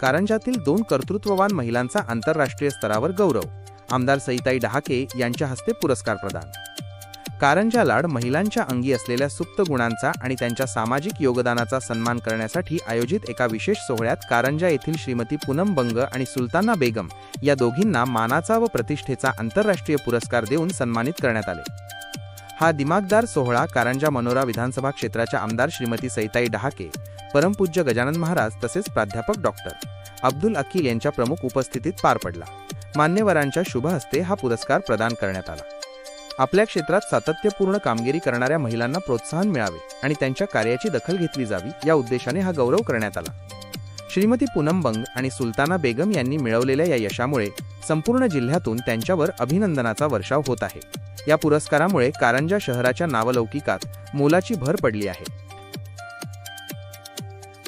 कारंजातील दोन कर्तृत्ववान महिलांचा आंतरराष्ट्रीय स्तरावर गौरव आमदार सईताई डहाके यांच्या हस्ते पुरस्कार प्रदान. कारंजा लाड महिलांच्या अंगी असलेल्या सुप्त गुणांचा आणि त्यांच्या सामाजिक योगदानाचा सन्मान करण्यासाठी आयोजित एका विशेष सोहळ्यात कारंजा येथील श्रीमती पूनम बंग आणि सुलताना बेगम या दोघींना मानाचा व प्रतिष्ठेचा आंतरराष्ट्रीय पुरस्कार देऊन सन्मानित करण्यात आले. हा दिमागदार सोहळा कारंजा मनोरा विधानसभा क्षेत्राच्या आमदार श्रीमती सईताई डहाके परमपूज्य गजानन महाराज तसेच प्राध्यापक डॉक्टर अब्दुल अकील यांच्या प्रमुख उपस्थितीत पार पडला. मान्यवरांच्या शुभ हस्ते हा पुरस्कार प्रदान करण्यात आला. आपल्या क्षेत्रात सातत्यपूर्ण कामगिरी करणाऱ्या महिलांना प्रोत्साहन मिळावे आणि त्यांच्या कार्याची दखल घेतली जावी या उद्देशाने हा गौरव करण्यात आला. श्रीमती पूनम बंग आणि सुलताना बेगम यांनी मिळवलेल्या या यशामुळे संपूर्ण जिल्ह्यातून त्यांच्यावर अभिनंदनाचा वर्षाव होत आहे. या पुरस्कारामुळे कारंजा शहराच्या नावलौकिकात मोलाची भर पडली आहे.